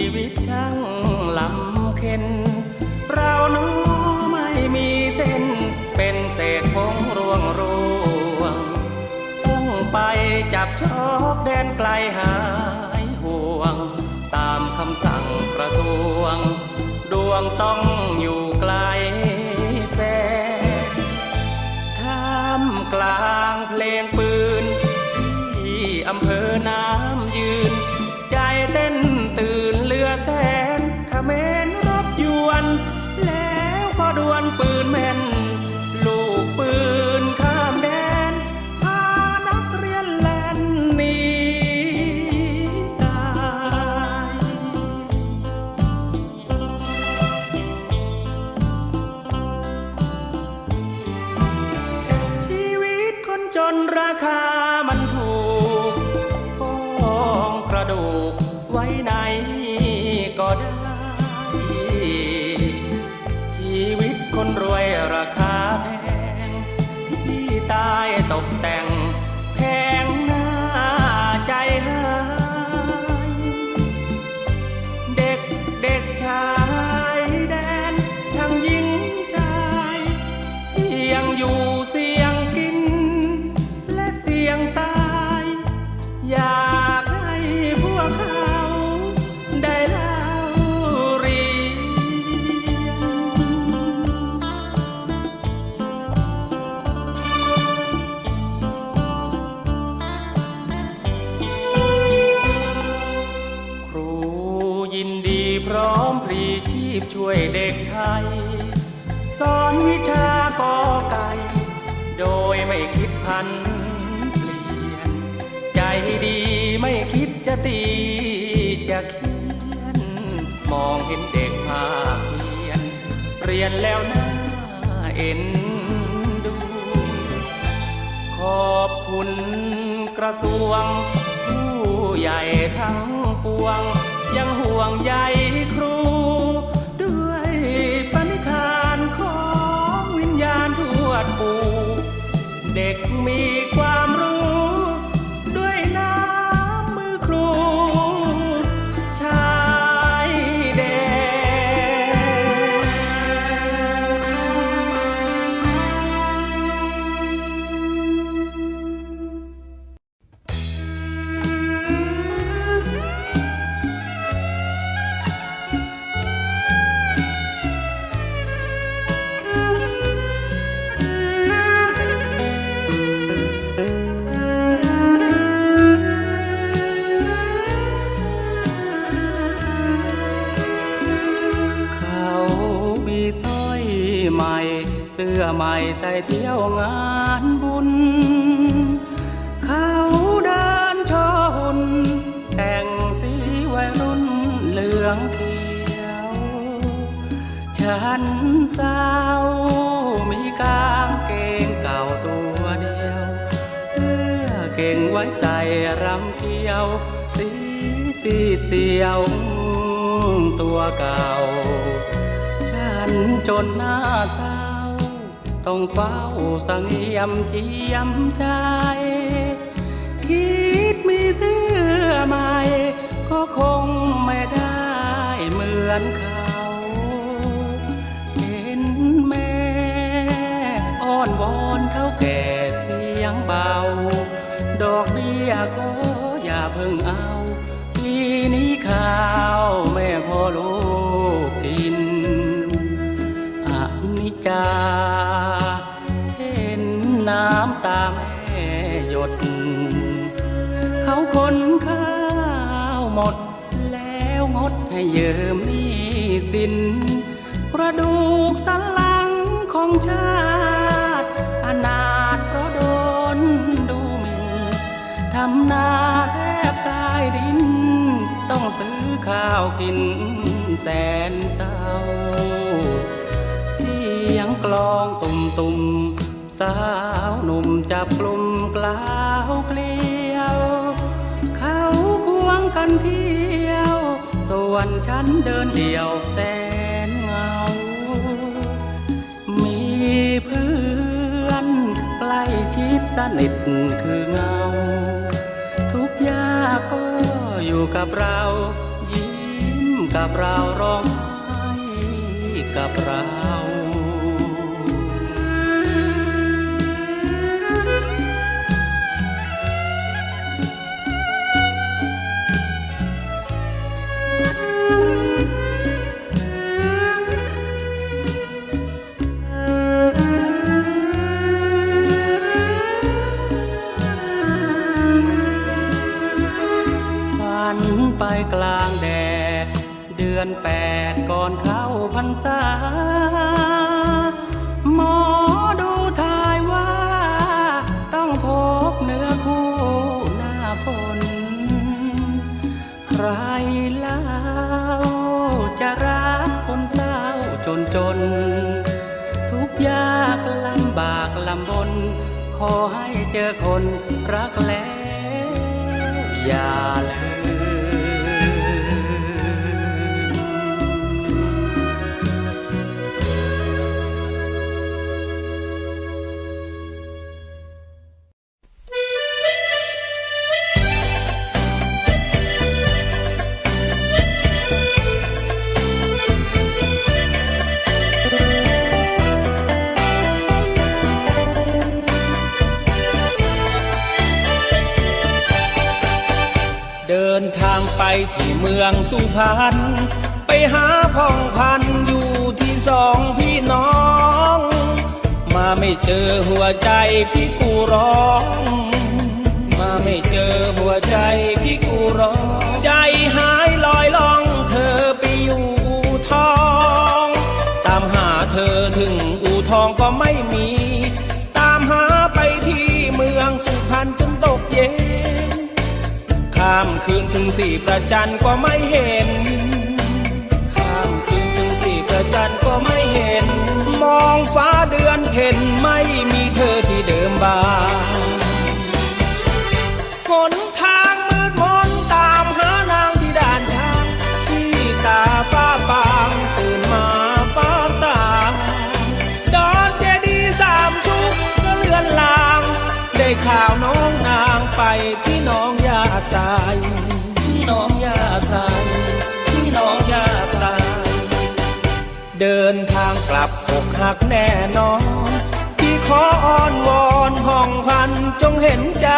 ีวิตช่างลำเค็น เราน้อไม่มีเส้น เป็นเศษผงร่วงรวง ต้องไปจับชอกแดนไกลหายห่วง ตามคำสั่งกระทรวง ดวงต้องอยู่ไกลแฟนท่ามกลางเพลงปืนที่อำเภอน้ำ รวยราคาแพงที่ตายตกแต่ ช่วยเด็กไทย สอนวิชากอไก่โดยไม่คิดพันเปลี่ยน ใจดีไม่คิดจะตีจะเขียน มองเห็นเด็กภาคเพียน เรียนแล้วน่าเอ็นดู ขอบคุณกระทรวง ผู้ใหญ่ทั้งปวง ยังห่วงใยครู อใหม่เที่ยวงานบุญ เขาเดินโชว์หุ่นแต่งสีวัยรุ่นเหลืองเขียว ฉันสาวมีกางเกงเก่าตัวเดียว เสื้อเก่งไว้ใส่รำเที่ยว สีสีเสียวตัวเก่า ฉันจนหน้าเศร้า ต้องเฝ้าสังเงียมเจียมใจ คิดมีเสื้อใหม่ ก็คงไม่ได้เหมือนเขาเห็นแม่อ้อนวอนเท่าแก่เสียงเบา ดอกเบี้ยก็อย่าเพิ่งเอา ปีนี้ข้าวแม่พอลู จา เห็นน้ำตาแม่หยด เขาคนข้าวหมด แล้วงดให้เยิมหนี้สินกระดูกสันหลังของชาติอนาถเพราะโดนดูหมิ่นทำนาแทบตายดิน ต้องซื้อข้าวกินแสนเศร้า กลองตุ่มตุ่มสาวหนุ่มจับกลุ่มกล่าวเกลียว เขาควงกันเที่ยว ส่วนฉันเดินเดี่ยวแสนเงา มีเพื่อนใกล้ชิดสนิทคือเงา ทุกยาก็อยู่กับเรา ยิ้มกับเราร้องไห้กับเรา ขอให้เจอคนรักแล้ว อย่าลืม ที่เมืองสุพรรณไปหาพ่องพันอยู่ที่สองพี่น้อง มาไม่เจอหัวใจพี่กูร้อง มาไม่เจอหัวใจพี่กูร้อง ใจหายลอยล่องเธอไปอยู่อู่ทอง ตามหาเธอถึงอู่ทองก็ไม่มี ตามหาไปที่เมืองสุพรรณจนตกเย็นข้ามคืน ถึงสี่ประจันก็ไม่เห็น ข้ามคืนถึงสี่ประจันก็ไม่เห็น มองฟ้าเดือนเห็นไม่มีเธอที่เดิมบานหนทางมืดมนตามหานางที่ด่านช้างที่ตาฟ้าฟางตื่นมาฟ้าสางดอนเจดีสามชุกก็เลื่อนลาง ได้ข่าวน้องนางไปที่น้องยาสาย น้องยาสายที่น้องยาสาย เดินทางกลับอกหักแน่นอนที่ขออ้อนวอนห้องพันจงเห็นใจ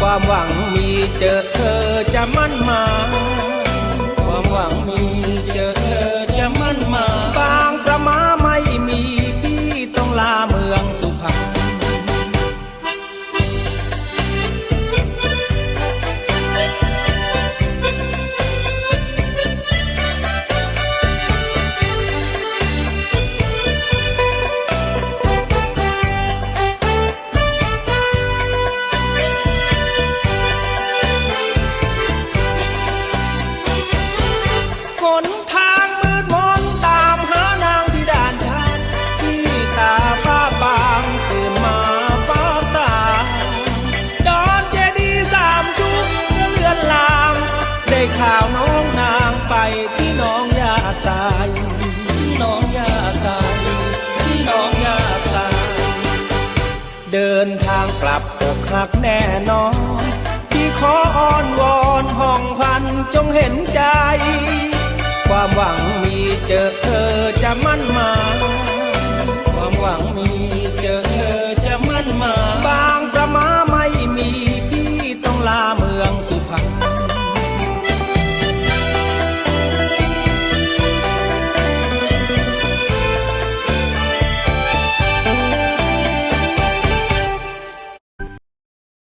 ความหวังมีเจอเธอจะมั่นหมายความหวังมีเจอเธอจะมั่นหมายบาง เดินทางกลับอกหักแน่นอนที่ขออ้อนวอนห้องพันจงเห็นใจ ความหวังมีเจอเธอจะมั่นหมายความหวังมีเจอเธอ